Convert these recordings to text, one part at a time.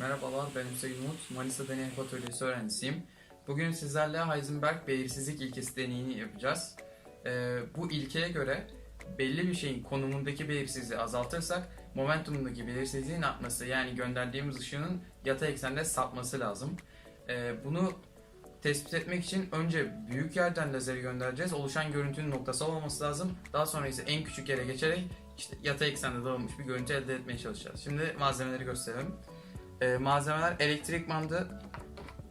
ben Hüseyin Umut. Manisa Deney Atölyesi öğrencisiyim. Bugün sizlerle Heisenberg belirsizlik ilkesi deneyini yapacağız. Ee, bu ilkeye göre belli bir şeyin konumundaki belirsizliği azaltırsak momentumundaki belirsizliğin artması yani gönderdiğimiz ışığın yatay eksende sapması lazım. Ee, bunu tespit etmek için önce büyük yerden lazeri göndereceğiz. Oluşan görüntünün noktasal olması lazım. Daha sonra ise en küçük yere geçerek işte yatay eksende dağılmış bir görüntü elde etmeye çalışacağız. Şimdi malzemeleri gösterelim. Ee, malzemeler elektrik bandı,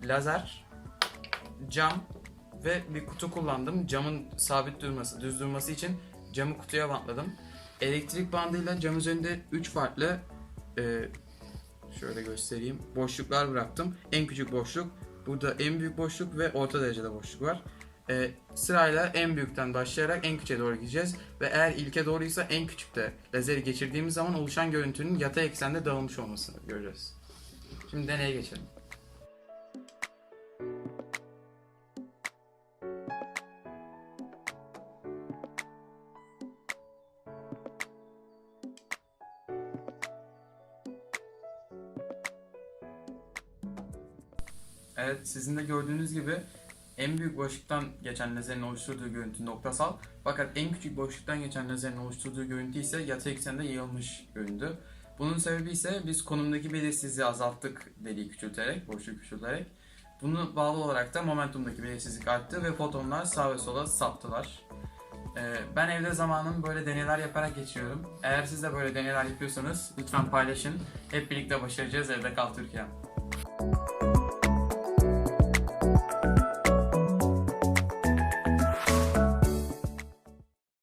lazer, cam ve bir kutu kullandım. Camın sabit durması, düz durması için camı kutuya bantladım. Elektrik bandıyla cam üzerinde 3 farklı e, şöyle göstereyim. Boşluklar bıraktım. En küçük boşluk, burada en büyük boşluk ve orta derecede boşluk var. E, sırayla en büyükten başlayarak en küçüğe doğru gideceğiz ve eğer ilke doğruysa en küçükte lazeri geçirdiğimiz zaman oluşan görüntünün yatay eksende dağılmış olmasını göreceğiz. Şimdi deneye geçelim. Evet sizin de gördüğünüz gibi en büyük boşluktan geçen lazerin oluşturduğu görüntü noktasal fakat en küçük boşluktan geçen lazerin oluşturduğu görüntü ise yatay eksende yayılmış göründü. Bunun sebebi ise biz konumdaki belirsizliği azalttık deliği küçülterek, boşluğu küçülterek. Bunu bağlı olarak da momentumdaki belirsizlik arttı ve fotonlar sağa ve sola saptılar. Ee, Ben evde zamanımı böyle deneyler yaparak geçiriyorum. Eğer siz de böyle deneyler yapıyorsanız lütfen paylaşın. Hep birlikte başaracağız evde kal Türkiye.